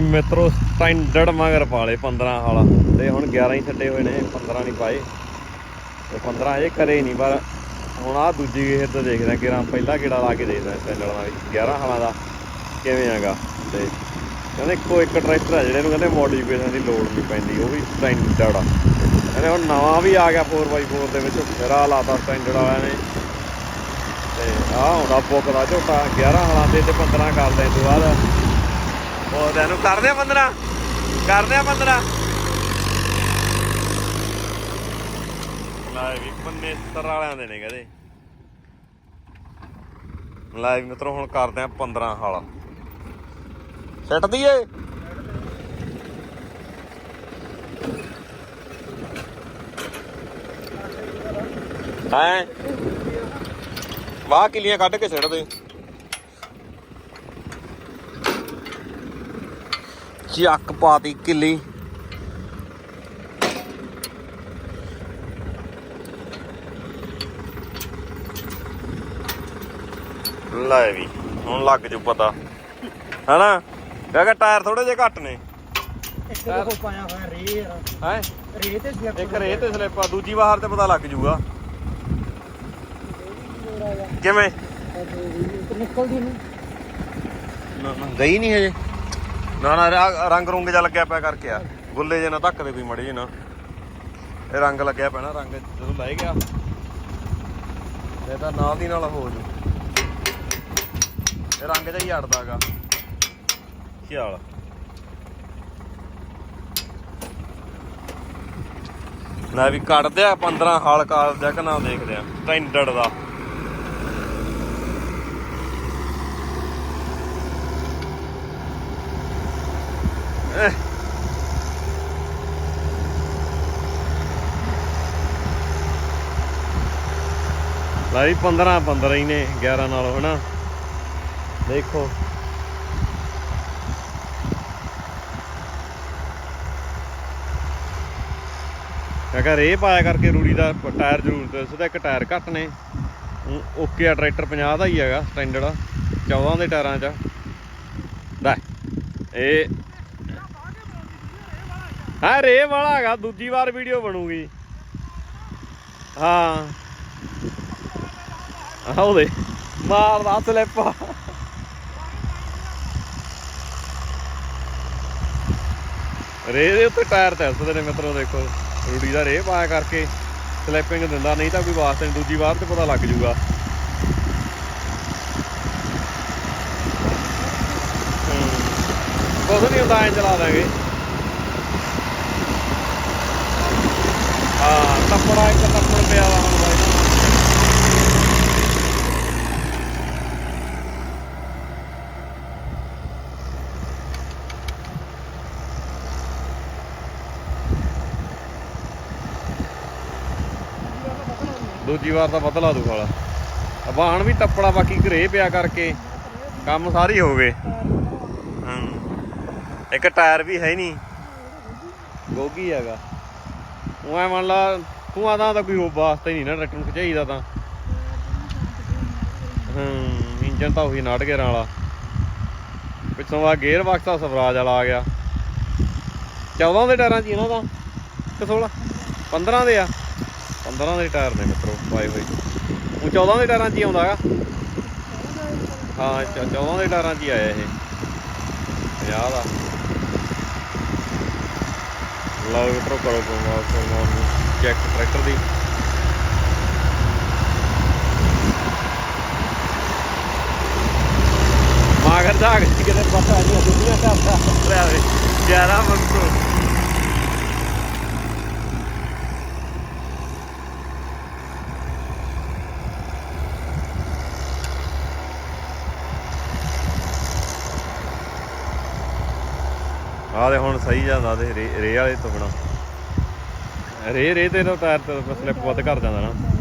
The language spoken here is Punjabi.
ਮਿੱਤਰੋ ਸਟੈਂਡਰਡ ਮਗਰ ਪਾਲੇ 15 ਵਾਲਾ। ਤੇ ਹੁਣ 11 ਹੀ ਛੱਡੇ ਹੋਏ ਨੇ 15 ਨਹੀਂ ਪਾਏ। ਤੇ 15 ਅਜੇ ਕਰੇ ਨਹੀਂ, ਪਰ ਹੁਣ ਆ ਦੂਜੀ ਗੇਰ ਤੇ ਦੇਖਦੇ ਕਿਰਾਂ ਪਹਿਲਾ ਕਿਹੜਾ ਲਾ ਕੇ ਦੇਖਦਾ ਸਟੈਂਡਰਡ ਦਾ 11 ਹਾਲਾਂ ਦਾ ਕਿਵੇਂ ਹੈਗਾ? ਤੇ ਕਹਿੰਦੇ ਇੱਕੋ ਇੱਕ ਟਰੈਕਟਰ ਆ ਜਿਹੜੇ ਨੂੰ ਕਹਿੰਦੇ ਮੋਡੀਫਿਕੇਸ਼ਨ ਦੀ ਲੋੜ ਨਹੀਂ ਪੈਂਦੀ, ਉਹ ਵੀ ਸਟੈਂਡਰਡ ਆ। ਕਹਿੰਦੇ ਹੁਣ ਨਵਾਂ ਵੀ ਆ ਗਿਆ 4x4 ਦੇ ਵਿੱਚ ਮੇਰਾ ਲਾਤਾ ਸਟੈਂਡਰਡ ਵਾਲਿਆਂ ਨੇ। ਤੇ ਆਹ ਹੁੰਦਾ ਬੁੱਕ ਦਾ ਝੋਟਾ 11 ਹਾਲਾਂ ਦੇ ਤੇ 15 ਕਰਦੇ ਇਸ ਤੋਂ ਬਾਅਦ ਉਹ ਤੈਨੂੰ ਕਰਦੇ ਆ 15 ਕਰਦੇ ਆ 15 ਲੈ ਵੀ ਪੰਨੇ 70 ਵਾਲਿਆਂ ਦੇ ਨੇ ਕਹਦੇ। ਲੈ ਵੀ ਮਿੱਤਰੋ, ਹੁਣ ਕਰਦੇ ਆ 15 ਹਾਲ। ਸੱਟ ਦਈਏ ਹੈ? ਵਾਹ, ਕਿਲੀਆਂ ਕੱਢ ਕੇ ਸਿੱਟ ਦੇ। ਚੱਕ ਪਾਤੀ ਕਿੱਲੀ। ਲੈ ਵੀ ਹੁਣ ਲੱਗ ਜੂ ਪਤਾ। ਹੈਨਾ? ਕਿਉਂਕਿ ਟਾਇਰ ਥੋੜੇ ਜਿਹੇ ਘੱਟ ਨੇ। ਇੱਕ ਦੇਖੋ ਪਾਇਆ ਹੋਇਆ ਰੇ ਯਾਰ ਹੈ? ਰੇ ਤੇ ਸਲਿੱਪ ਇੱਕ ਰੇਹ ਤੇ ਸਲਿੱਪ ਆ ਦੂਜੀ ਵਾਰ ਤੇ ਪਤਾ ਲੱਗ ਜੂਗਾ। ਕਿਵੇਂ? ਨਿਕਲਦੀ ਨਹੀਂ ਨਾ ਨਾ ਗਈ ਨਹੀਂ ਹਜੇ। ਨਾ ਨਾ, ਰ- ਰੰਗ ਰੁੰਗ ਜਿਹਾ ਲੱਗਿਆ ਪਿਆ ਕਰਕੇ ਆ। ਗੁੱਲੇ ਜੇ ਨਾ ਧੱਕ ਦੇ ਕੋਈ ਮੜੀ ਜੇ ਨਾ। ਇਹ ਰੰਗ ਲੱਗਿਆ ਪੈਣਾ ਰੰਗ ਜਦੋਂ ਲੈ ਗਿਆ, ਇਹ ਤਾਂ ਨਾਲ ਦੀ ਨਾਲ ਹੋ ਜੂ। ਇਹ ਰੰਗ ਜਿਹਾ ਹੀ ਅੜਦਾਗਾ ਖਿਆਲ। ਲੈ ਵੀ ਕੱਢਦੇ ਆ 15 ਹਾਲ ਕਾਲ ਦਾ ਕਿ ਨਾ ਦੇਖਦੇ ਆ ਸਟੈਂਡਰਡ ਦਾ। Eh. ਲਾਈ 15 15 ਹੀ ਨੇ 11 ਨਾਲ, ਹਨਾ? ਦੇਖੋ। ਕਿਉਂਕਿ ਰੇ ਪਾਇਆ ਕਰਕੇ ਰੂੜੀ ਦਾ ਟਾਇਰ ਜ਼ਰੂਰ ਸਿੱਧਾ ਇੱਕ ਟਾਇਰ ਘੱਟ ਨੇ। ਓਕੇ ਆ, ਟਰੈਕਟਰ 50 ਦਾ ਹੀ ਹੈਗਾ, ਸਟੈਂਡਰਡ 14 ਦੇ ਟਾਇਰਾਂ 'ਚ। ਲੈ, ਇਹ ਹਾਂ ਰੇ ਵਾਲਾ ਹੈਗਾ, ਦੂਜੀ ਵਾਰ ਵੀਡੀਓ ਬਣੂਗੀ। ਹਾਂ। ਆਹ ਉਹਦੇ, ਮਾਰਦਾ ਸਲਿੱਪ। ਰੇ ਦੇ ਉੱਤੇ ਟਾਇਰ ਤਿਲਸਦੇ ਨੇ ਮਿੱਤਰੋ, ਦੇਖੋ। ਰੂੜੀ ਦਾ ਰੇ ਪਾਇਆ ਕਰਕੇ ਸਲੈਪਿੰਗ ਦਿੰਦਾ, ਨਹੀਂ ਤਾਂ ਕੋਈ ਵਾਸਤੇ ਨਹੀਂ, ਦੂਜੀ ਵਾਰ ਤੇ ਪਤਾ ਲੱਗ ਜੂਗਾ। ਹੂੰ। ਕੁਛ ਨਹੀਂ ਹੁੰਦਾ, ਐ ਚਲਾ ਦਾਂਗੇ। ਹਾਂ ਇੱਕ ਟੱਪੜ ਪਿਆ ਵਾ ਹੁਣ ਬਾਈ ਦੂਜੀ ਵਾਰ ਤਾਂ ਬਦਲਾ ਦੂ ਖਾਲਾ ਵਾਹਣ ਵੀ ਟੱਪੜਾ ਬਾਕੀ ਘਰੇ ਪਿਆ ਕਰਕੇ ਕੰਮ ਸਾਰੀ ਹੋ ਗਏ। ਇੱਕ ਟਾਇਰ ਵੀ ਹੈ ਨਹੀਂ। ਗੋਗੀ ਹੈਗਾ। ਉਹ ਐ ਮੰਨ ਲਾ ਤੂੰ ਆਦਾ ਤਾਂ ਕੋਈ ਵਾਸਤਾ ਹੀ ਨਹੀਂ ਨਾ, ਟਰੈਕਟਰ ਨੂੰ ਖਚਾਈਦਾ ਤਾਂ। ਹੂੰ ਇੰਜਨ ਤਾਂ ਉਹੀ ਨਾਟ ਗੇਰਾਂ ਵਾਲਾ। ਪਿੱਛੋਂ ਆ ਗੇਅਰ ਬਾਕਸ ਦਾ ਸਵਰਾਜ ਵਾਲਾ ਆ ਗਿਆ। 14 ਦੇ ਟਾਇਰਾਂ 'ਚ ਹੀ ਇਹਨਾਂ ਦਾ ਕਿ 16 15 ਦੇ ਆ। 15 ਦੇ ਟਾਇਰ ਨੇ ਮਿੱਤਰੋ, ਪਾਏ ਹੋਏ। ਉਹ 14 ਦੇ ਟਾਇਰਾਂ 'ਚ ਹੀ ਆਉਂਦਾ ਹੈਗਾ। ਹਾਂ 14 ਦੇ ਟਾਇਰਾਂ 'ਚ ਹੀ ਆਇਆ ਇਹ। 50 ਦਾ। ਲਓ ਮਿੱਤਰੋ, ਕਰੋ ਪਰਮਾਤਮਾ ਨੂੰ ਚੈੱਕ ਟਰੈਕਟਰ ਦੀ। ਮਾਗਰ ਦਾ ਕਿਤੇ ਪਤਾ ਨਹੀਂ ਦੁਨੀਆ ਕਰਦਾ ਲੈ ਵੇ 11 ਬੰਦੋ। ਆਹ ਦੇ ਹੁਣ ਸਹੀ ਜਾਂਦਾ ਦੇ ਰੇ ਰੇ ਵਾਲੇ ਤੋਂ ਬਣਾ ਰੇ ਰੇ ਤੇ ਤਾਂ ਟਾਇਰ ਤੇ ਸਲਿੱਪ ਵੱਧ ਕਰ ਜਾਂਦਾ ਨਾ।